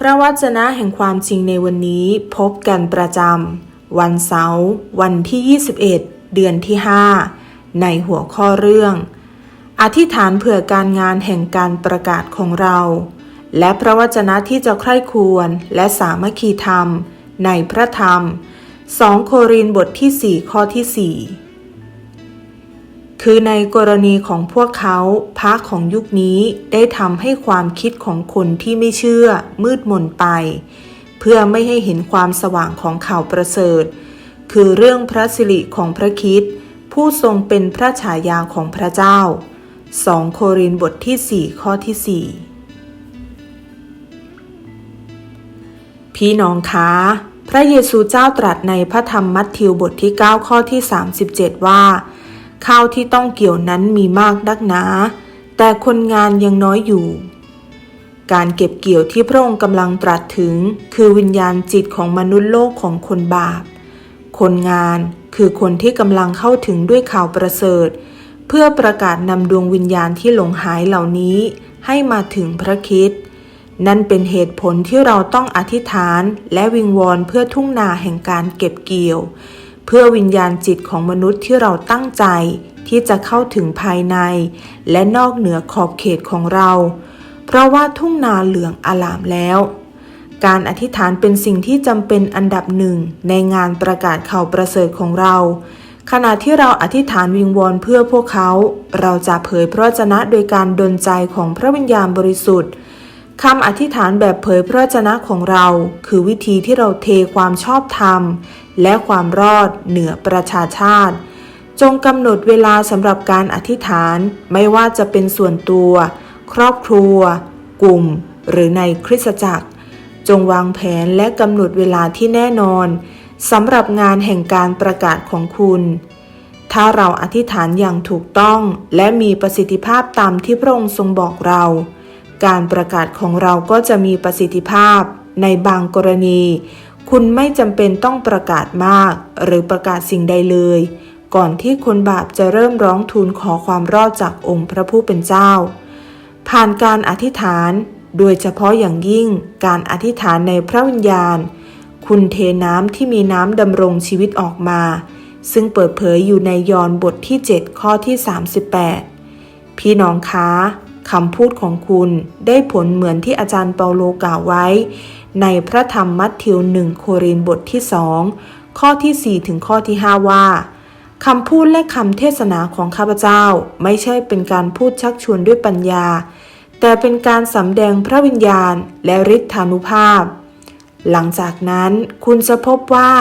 พระวจนะแห่งความจริงในวันนี้พบกันประจำวันเสาร์วันที่ 21 เดือนที่ 5 ในหัวข้อเรื่อง อธิษฐานเผื่อการงานแห่งการประกาศของเรา และพระวจนะที่จะใคร่ควรและสามัคคีธรรมในพระธรรม 2 โครินธ์บทที่ 4 ข้อที่ 4 คือในกรณีของพวกเขาพระของยุคนี้ได้ทำให้ความคิดของคนที่ไม่เชื่อมืดมนไป เพื่อไม่ให้เห็นความสว่างของข่าวประเสริฐ คือเรื่องพระสิริของพระคิดผู้ทรงเป็นพระฉายาของพระเจ้า 2 โครินธ์บทที่ 4 ข้อที่ 4 พี่น้องคะพระเยซูเจ้าตรัสในพระธรรมมัทธิวบทที่ 9 ข้อที่ 37 ว่า ข้าวที่ต้องเกี่ยวนั้นมีมากนักหนา แต่คนงานยังน้อยอยู่ การเก็บเกี่ยวที่พระองค์กำลังตรัสถึง คือวิญญาณจิตของมนุษย์โลกของคนบาป คนงานคือคนที่กำลังเข้าถึงด้วยข่าวประเสริฐ เพื่อประกาศนำดวงวิญญาณที่หลงหายเหล่านี้ให้มาถึงพระคิดนั่นเป็นเหตุผลที่เราต้องอธิษฐานและวิงวอนเพื่อทุ่งนาแห่งการเก็บเกี่ยว เพื่อวิญญาณจิตของมนุษย์ที่เราตั้งใจที่จะเข้าถึงภายใน และนอกเหนือขอบเขตของเรา เพราะว่าทุ่งนาเหลืองอลามแล้ว การอธิษฐานเป็นสิ่งที่จำเป็นอันดับหนึ่งในงานประกาศข่าวประเสริฐของเรา ขณะที่เราอธิษฐานวิงวอนเพื่อพวกเขา เราจะเผยพระวจนะโดยการดลใจของพระวิญญาณบริสุทธิ์ คำอธิษฐานแบบเผยพระวจนะของเรา คือวิธีที่เราเทความชอบธรรม และความรอดเหนือประชาชาติ จงกำหนดเวลาสำหรับการอธิษฐานไม่ว่าจะเป็นส่วนตัว ครอบครัว กลุ่ม หรือในคริสตจักร จงวางแผนและกำหนดเวลาที่แน่นอนสำหรับงานแห่งการประกาศของคุณ ถ้าเราอธิษฐานอย่างถูกต้องและมีประสิทธิภาพตามที่พระองค์ทรงบอกเรา การประกาศของเราก็จะมีประสิทธิภาพในบางกรณี คุณไม่จำเป็นต้องประกาศมาก หรือประกาศสิ่งใดเลย ก่อนที่คนบาปจะเริ่มร้องทูลขอความรอดจากองค์พระผู้เป็นเจ้า ผ่านการอธิษฐาน โดยเฉพาะอย่างยิ่งการอธิษฐานในพระวิญญาณ คุณเทน้ำที่มีน้ำดำรงชีวิตออกมา ซึ่งเปิดเผยอยู่ในยอห์นบทที่ 7 ข้อที่ 38 พี่น้องคะ คำพูดของคุณได้ผลเหมือนที่อาจารย์เปาโลกล่าวไว้ ในพระธรรมมัทธิวหนึ่งโครินบทที่สองข้อที่ 4 ถึงข้อที่ 5 ว่าคำพูดและคำเทศนาของข้าพเจ้าไม่ใช่เป็นการพูดชักชวนด้วยปัญญา แต่เป็นการสำแดงพระวิญญาณและฤทธานุภาพ หลังจากนั้นคุณจะพบว่า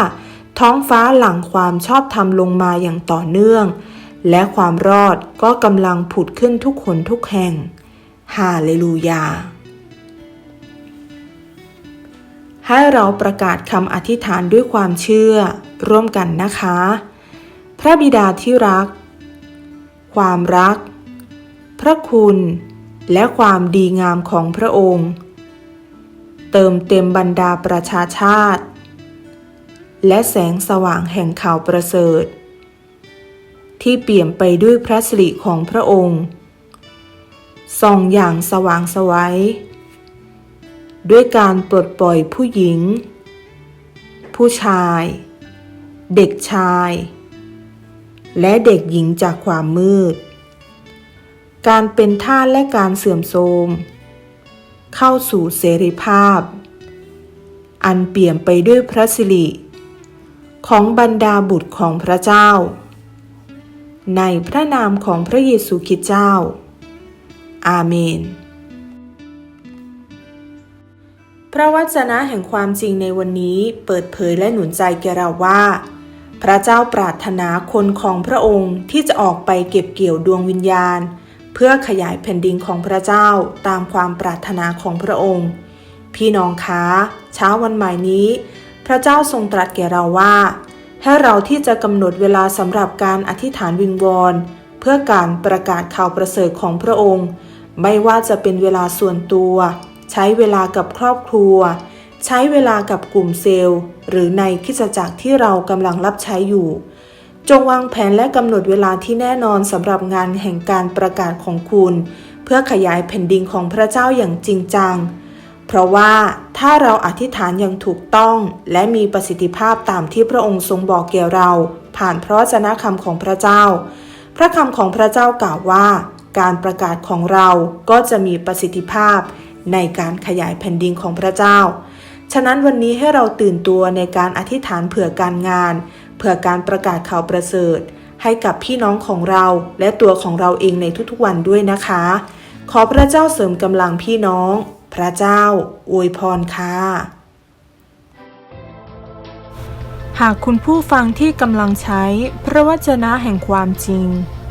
ท้องฟ้าหลังความชอบธรรมลงมาอย่างต่อเนื่อง และความรอดก็กำลังผุดขึ้นทุกคนทุกแห่ง ฮาเลลูยา ให้เราประกาศคำอธิษฐานด้วยความเชื่อร่วมกันนะคะ พระบิดาที่รัก ความรัก พระคุณ และความดีงามของพระองค์ เติมเต็มบรรดาประชาชาติ และแสงสว่างแห่งข่าวประเสริฐ ที่เปี่ยมไปด้วยพระสิริของพระองค์ ส่องอย่างสว่างสวัยด้วยการปลดปล่อยผู้หญิง ผู้ชาย เด็กชาย และเด็กหญิงจากความมืด การเป็นท่าและการเสื่อมโทรม เข้าสู่เสรีภาพ อันเปี่ยมไปด้วยพระสิริ ของบรรดาบุตรของพระเจ้า ในพระนามของพระเยซูคริสต์เจ้า อาเมน พระวจนะแห่งความจริงในวันนี้เปิดเผยและหนุนใจแก่เราว่า พระเจ้าปรารถนาคนของพระองค์ที่จะออกไปเก็บเกี่ยวดวงวิญญาณ เพื่อขยายแผ่นดินของพระเจ้าตามความปรารถนาของพระองค์ พี่น้องคะเช้าวันใหม่นี้ พระเจ้าทรงตรัสแก่เราว่าให้เราที่จะกำหนดเวลาสำหรับการอธิษฐานวิงวอนเพื่อการประกาศข่าวประเสริฐของพระองค์ ไม่ว่าจะเป็นเวลาส่วนตัว ใช้เวลากับครอบครัว ใช้เวลากับกลุ่มเซลล์ หรือในคิสจักรที่เรากำลังรับใช้อยู่ จงวางแผนและกำหนดเวลาที่แน่นอนสำหรับงานแห่งการประกาศของคุณ เพื่อขยายแผ่นดินของพระเจ้าอย่างจริงจัง เพราะว่าถ้าเราอธิษฐานอย่างถูกต้อง และมีประสิทธิภาพตามที่พระองค์ทรงบอกแก่เรา ผ่านพระวจนะคำของพระเจ้า พระคำของพระเจ้ากล่าวว่า การประกาศของเราก็จะมีประสิทธิภาพในการขยายแผ่นดินของพระเจ้า ฉะนั้นวันนี้ให้เราตื่นตัวในการอธิษฐานเผื่อการงาน เผื่อการประกาศข่าวประเสริฐ ให้กับพี่น้องของเราและตัวของเราเองในทุกๆวันด้วยนะคะ ขอพระเจ้าเสริมกำลังพี่น้อง พระเจ้าอวยพรค่ะหากคุณผู้ฟังที่กำลังใช้พระวจนะแห่งความจริง